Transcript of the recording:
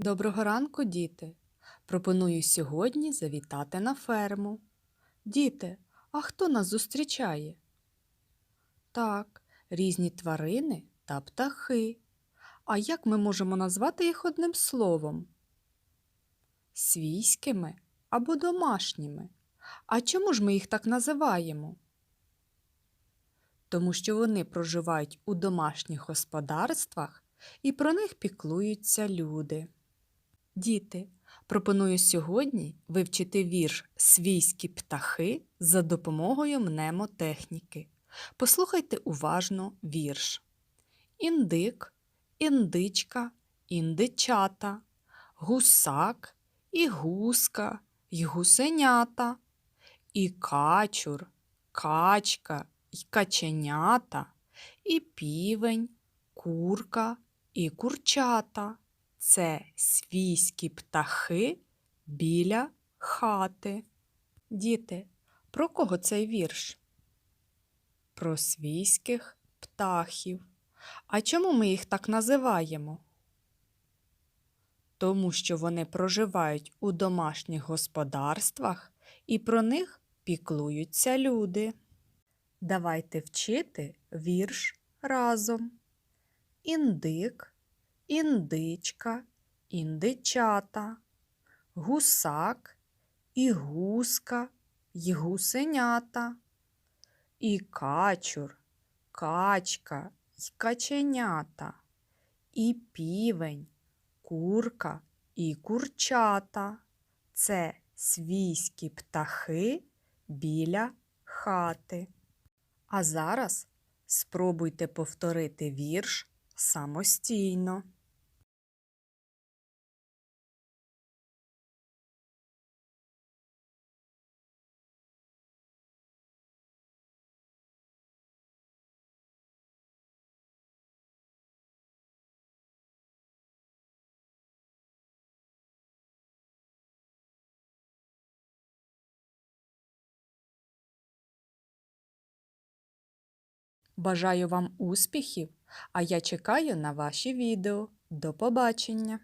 Доброго ранку, діти! Пропоную сьогодні завітати на ферму. Діти, а хто нас зустрічає? Так, різні тварини та птахи. А як ми можемо назвати їх одним словом? Свійськими або домашніми. А чому ж ми їх так називаємо? Тому що вони проживають у домашніх господарствах і про них піклуються люди. Діти, пропоную сьогодні вивчити вірш Свійські птахи за допомогою мнемотехніки. Послухайте уважно вірш. Індик, індичка, індичата, гусак, і гуска, й гусенята, і качур, качка, й каченята, і півень, курка, і курчата. Це свійські птахи біля хати. Діти, про кого цей вірш? Про свійських птахів. А чому ми їх так називаємо? Тому що вони проживають у домашніх господарствах і про них піклуються люди. Давайте вчити вірш разом. Індик індичка, індичата, гусак, і гуска, й гусенята, і качур, качка, й каченята, і півень, курка і курчата. Це свійські птахи біля хати. А зараз спробуйте повторити вірш самостійно. Бажаю вам успіхів, а я чекаю на ваші відео. До побачення!